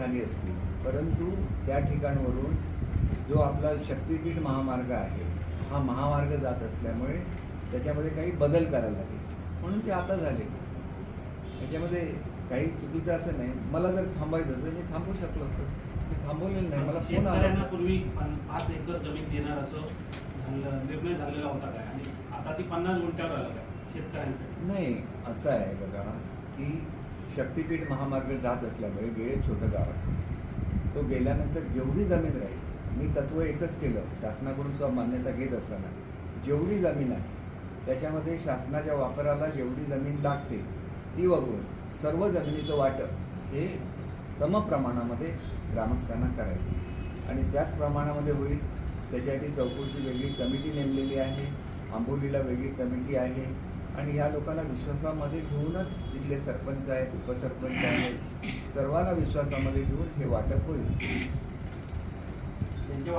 झाली असती परंतु त्या ठिकाणवरून जो आपला शक्तीपीठ महामार्ग आहे हा महामार्ग जात असल्यामुळे त्याच्यामध्ये काही बदल करायला लागले. म्हणून ते आता झाले. त्याच्यामध्ये काही चुकीचं असं नाही. मला जर थांबायचं असेल मी थांबू शकलो असतो. मी थांबवलेलं नाही. मला फोन आला. पूर्वी पाच एकर जमीन देणार असं निर्णय झालेला होता काय? आणि आता ती पन्नास गुंठ्यावर आलं काय शेतकऱ्यांसाठी. नाही असं आहे बघा की शक्तीपीठ महामार्ग जात असल्यामुळे वेळ छोटं गाव आहे तो गेल्यानंतर जेवढी जमीन राहील मी तत्व एकच केलं शासनाकडून सुद्धा मान्यता घेत असताना. जेवढी जमीन आहे त्याच्यामध्ये शासनाच्या वापराला जेवढी जमीन लागते ती वगळून सर्व जमिनीचं वाटप हे समप्रमाणामध्ये ग्रामस्थांना करायचं. आणि त्याच प्रमाणामध्ये होईल त्याच्यासाठी चौकशी वेगळी कमिटी नेमलेली आहे आंबोलीला वेगळी कमिटी आहे आणि या लोकांना विश्वासामध्ये घेऊनच तिथले सरपंच आहेत उपसरपंच आहेत सर्वांना विश्वासामध्ये घेऊन हे वाटप होईल. त्यांच्या